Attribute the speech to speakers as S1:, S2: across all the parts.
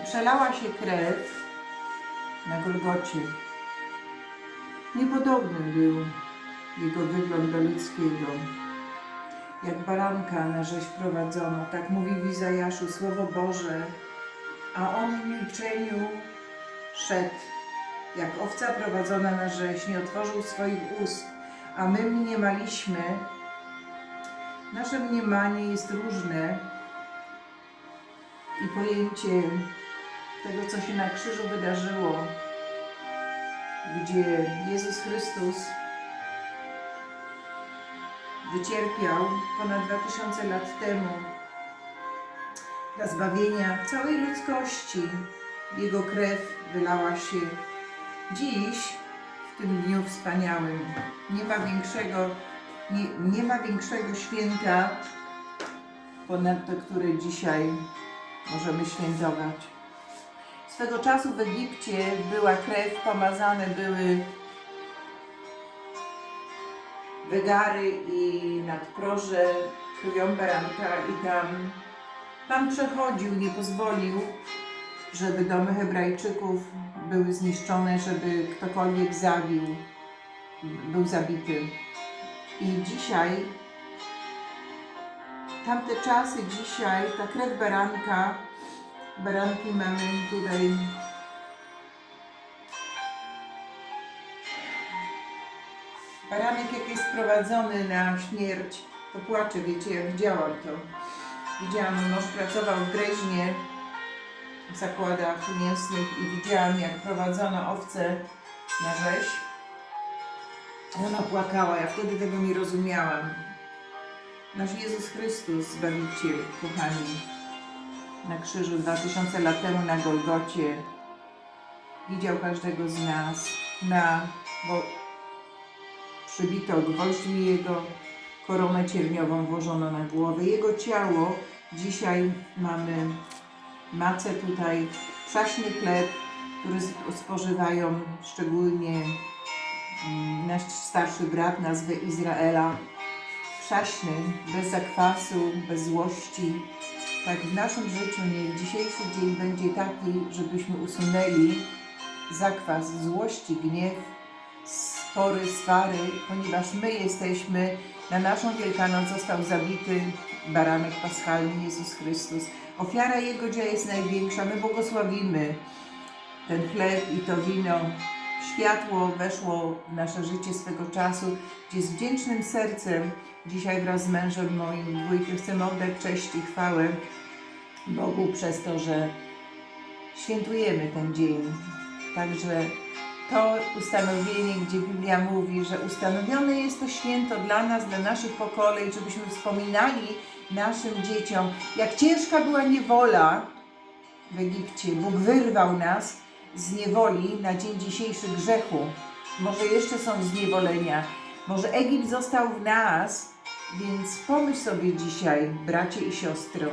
S1: przelała się krew na Golgocie. Niepodobny był jego wygląd do ludzkiego. Jak baranka na rzeź prowadzono, tak mówi w Izajaszu Słowo Boże, a on w milczeniu szedł, jak owca prowadzona na rzeź, nie otworzył swoich ust, a my mniemaliśmy, nasze mniemanie jest różne i pojęcie tego, co się na krzyżu wydarzyło, gdzie Jezus Chrystus wycierpiał ponad 2000 lat temu dla zbawienia całej ludzkości. Jego krew wylała się dziś, w tym dniu wspaniałym. Nie ma większego, nie, nie ma większego święta ponad to, które dzisiaj możemy świętować. Swego czasu w Egipcie była krew, pomazane były wegary i nadproże krwią baranka i tam Pan przechodził, nie pozwolił, żeby domy Hebrajczyków były zniszczone, żeby ktokolwiek zabił, był zabity. I dzisiaj, tamte czasy dzisiaj, ta krew baranka, baranki mamy tutaj Baranek jak jest sprowadzony na śmierć, to płacze, wiecie, ja widziałam to. Widziałam, mąż pracował w Dreźnie, w zakładach mięsnych i widziałam, jak prowadzono owce na rzeź. Ona płakała, ja wtedy tego nie rozumiałam. Nasz Jezus Chrystus, Zbawiciel, kochani, na krzyżu 2000 lat temu na Golgocie, widział każdego z nas, na, bo przybito gwoźdźmi jego, koronę cierniową włożono na głowę. Jego ciało, dzisiaj mamy macę tutaj, przaśny chleb, który spożywają szczególnie mm, nasz starszy brat, nazwę Izraela. Przaśny, bez zakwasu, bez złości. Tak w naszym życiu niech dzisiejszy dzień będzie taki, żebyśmy usunęli zakwas, złości, gniew, spory, swary, ponieważ my jesteśmy, na naszą Wielkanoc został zabity baranek paschalny Jezus Chrystus. Ofiara Jego dzieła jest największa, my błogosławimy ten chleb i to wino. Światło weszło w nasze życie swego czasu, gdzie z wdzięcznym sercem dzisiaj wraz z mężem moim dwójkę chcemy oddać cześć i chwałę Bogu przez to, że świętujemy ten dzień. Także to ustanowienie, gdzie Biblia mówi, że ustanowione jest to święto dla nas, dla naszych pokoleń, żebyśmy wspominali naszym dzieciom, jak ciężka była niewola w Egipcie. Bóg wyrwał nas z niewoli na dzień dzisiejszy grzechu. Może jeszcze są zniewolenia. Może Egipt został w nas, więc pomyśl sobie dzisiaj, bracie i siostro,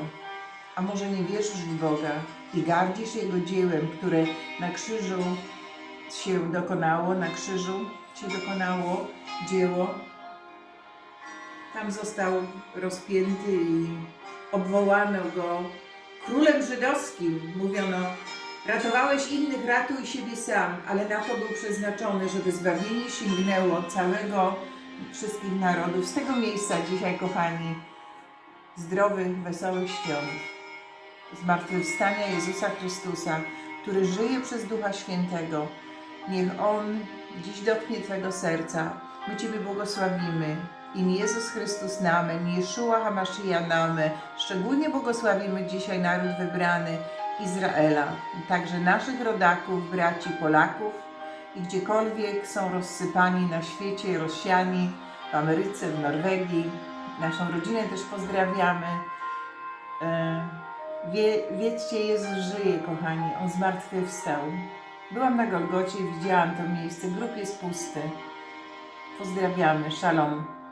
S1: a może nie wierzysz w Boga i gardzisz Jego dziełem, które na krzyżu się dokonało, na krzyżu się dokonało dzieło. Tam został rozpięty i obwołano go królem żydowskim. Mówiono, ratowałeś innych, ratuj siebie sam, ale na to był przeznaczony, żeby zbawienie sięgnęło całego, wszystkich narodów. Z tego miejsca dzisiaj, kochani, zdrowych, wesołych świąt zmartwychwstania Jezusa Chrystusa, który żyje przez Ducha Świętego. Niech On dziś dotknie Twojego serca. My Ciebie błogosławimy. Im Jezus Chrystus namen, Jeszua HaMashiach namen. Szczególnie błogosławimy dzisiaj naród wybrany Izraela, także naszych rodaków, braci Polaków i gdziekolwiek są rozsypani na świecie, rozsiani, w Ameryce, w Norwegii. Naszą rodzinę też pozdrawiamy. E, Wie, wiedzcie, Jezus żyje, kochani. On zmartwychwstał. Byłam na Golgocie, widziałam to miejsce. Grób jest pusty. Pozdrawiamy. Shalom.